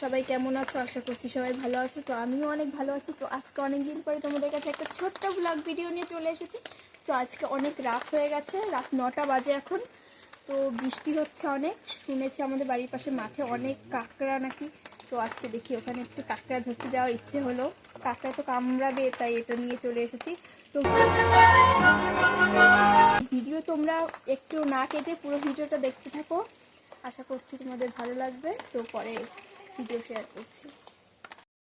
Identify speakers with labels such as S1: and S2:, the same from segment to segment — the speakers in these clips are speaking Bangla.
S1: সবাই কেমন আছো? আশা করছি সবাই ভালো আছো। তো আমিও অনেক ভালো আছি। তো আজকে অনেক দিন পরে তোমাদের কাছে একটা ছোট্ট ব্লগ ভিডিও নিয়ে চলে এসেছি। তো আজকে অনেক রাত হয়ে গেছে, রাত নটা বাজে এখন। তো বৃষ্টি হচ্ছে অনেক, শুনেছি আমাদের বাড়ির পাশে মাঠে অনেক কাঁকড়া নাকি। তো আজকে দেখি ওখানে একটু কাঁকড়া ধরতে যাওয়ার ইচ্ছে হলো। কাঁকড়া তো কামড়াবে তাই এটা নিয়ে চলে এসেছি। তো ভিডিও তোমরা একটু না কেটে পুরো ভিডিওটা দেখতে থাকো। আশা করছি তোমাদের ভালো লাগবে। তো পরে ভিডিও শেয়ার করছি।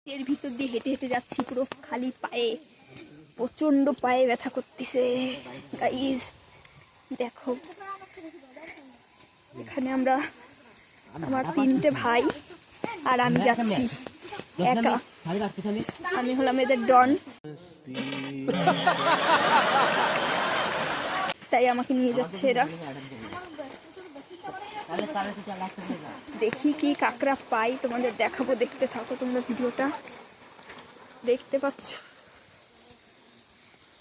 S1: এর ভিতর দিয়ে হেঁটে হেঁটে যাচ্ছি পুরো খালি পায়ে। প্রচণ্ড পায়ে ব্যথা করতেছে। গাইজ দেখো। এখানে আমরা আমার তিনটে ভাই আর আমি যাচ্ছি একা। আমি হলাম এদের ডন। তাই আমাকে নিয়ে যাচ্ছে এরা। দেখি কি কাকড়া পাই, তোমাদের দেখাবো, দেখতে থাকো তোমরা ভিডিওটা। দেখতে পাচ্ছ?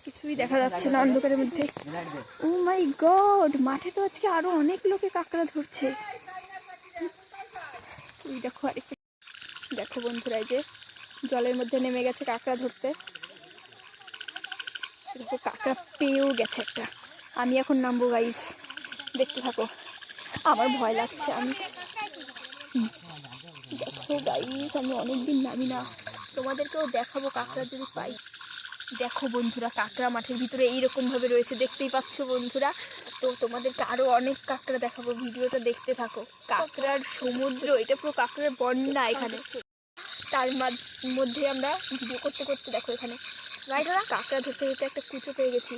S1: কিছুই দেখা যাচ্ছে না অন্ধকারের মধ্যে। ও মাই গড, মাঠে তো আজকে আরও অনেক লোকে কাকড়া ধরছে। ওই দেখো আরেকটা। দেখো বন্ধুরা যে জলের মধ্যে নেমে গেছে কাকড়া ধরতে। দেখো কাকড়া পেয়েও গেছে একটা। আমি এখন নামবো গাইজ দেখতে থাকো। আমার ভয় লাগছে, আমি দেখো গাইজ আমি অনেকদিন নামি না। তোমাদেরকেও দেখাবো কাঁকড়া যদি পাই। দেখো বন্ধুরা, কাঁকড়া মাঠের ভিতরে এইরকম ভাবে রয়েছে, দেখতেই পাচ্ছ বন্ধুরা। তো তোমাদেরকে আরও অনেক কাকড়া দেখাবো, ভিডিওটা দেখতে থাকো। কাকড়ার সমুদ্র, এটা পুরো কাঁকড়ার বন্যা এখানে। তার মধ্যে আমরা ভিডিও করতে করতে দেখো এখানে। রাইট কাঁকড়া ধরতে ধরতে একটা কুচো পেয়ে গেছি।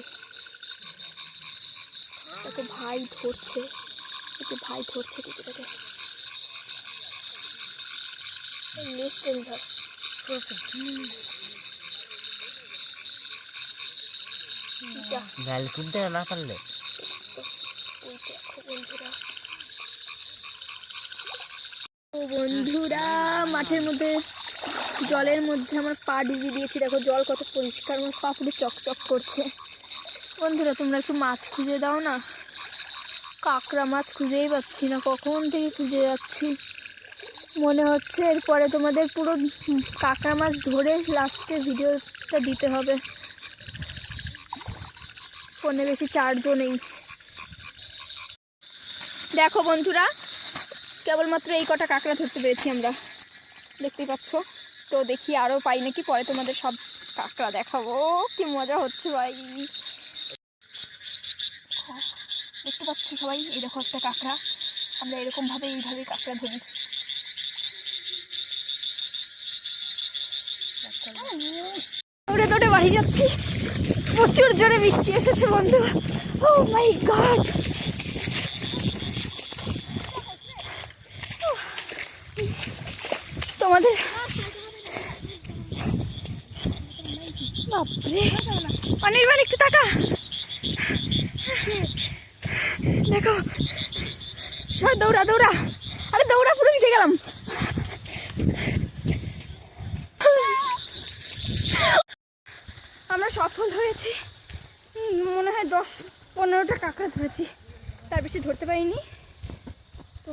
S1: তাকে ভাই ধরছে। যে ভাই ধরছে ধর। যা।
S2: না পারলে?
S1: বন্ধুরা মাঠের মধ্যে জলের মধ্যে আমার পা ডুবিয়ে দিয়েছি। দেখো জল কত পরিষ্কার আমার পা পুরো চকচক করছে। বন্ধুরা তোমরা একটু মাছ খুঁজে দাও না? কাঁকড়া মাছ খুঁজেই পাচ্ছি না। কখন থেকে খুঁজে যাচ্ছি? মনে হচ্ছে এরপরে তোমাদের পুরো কাঁকড়া মাছ ধরে লাস্টে ভিডিওটা দিতে হবে। ফোনে বেশি চার্জও নেই। দেখো বন্ধুরা, কেবলমাত্র এই কটা কাঁকড়া ধরতে পেরেছি আমরা। দেখতেই পাচ্ছ? তো দেখি আরও পাই নাকি? পরে তোমাদের সব কাঁকড়া দেখাবো। কি মজা হচ্ছে ভাই। দেখতে পাচ্ছ সবাই? এই দেখো একটা কাঁকড়া। আমরা এরকমভাবে এইভাবে কাঁকড়া ধরি। দৌড়ে দৌড়ে বাড়ি যাচ্ছি। প্রচুর জোরে বৃষ্টি এসেছে বন্ধু ও মাই গড তোমাদের বাপরে! অনির্বাণ, একটু টাকা দেখো। সর, দৌড়া দৌড়া। আরে দৌড়া, পুরো ভিজে গেলাম। আমরা সফল হয়েছি। মনে হয় দশ পনেরোটা কাঁকড়া ধরেছি। তার বেশি ধরতে পারিনি। তো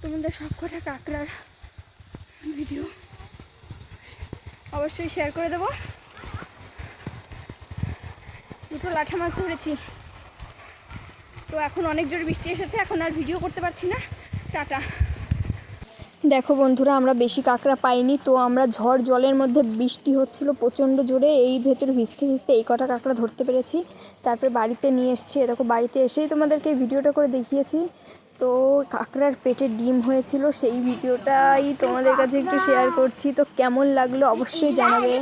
S1: তোমাদের সব কটা কাঁকড়ার ভিডিও অবশ্যই শেয়ার করে দেবো। দুটো লাঠা মাছ ধরেছি। তো এখন অনেক জোরে বৃষ্টি এসেছে, এখন আর ভিডিও করতে পারছি না। টাটা। দেখো বন্ধুরা, আমরা বেশি কাঁকড়া পাইনি, তো আমরা ঝড় জলের মধ্যে বৃষ্টি হচ্ছিল প্রচণ্ড জোরে, এই ভেতরে ভিজতে ভিজতে এই কটা কাঁকড়া ধরতে পেরেছি। তারপরে বাড়িতে নিয়ে এসেছি দেখো বাড়িতে এসেই তোমাদেরকে ভিডিওটা করে দেখিয়েছি। তো কাঁকড়ার পেটে ডিম হয়েছিল, সেই ভিডিওটাই তোমাদের কাছে একটু শেয়ার করছি, তো কেমন লাগল অবশ্যই জানাবে।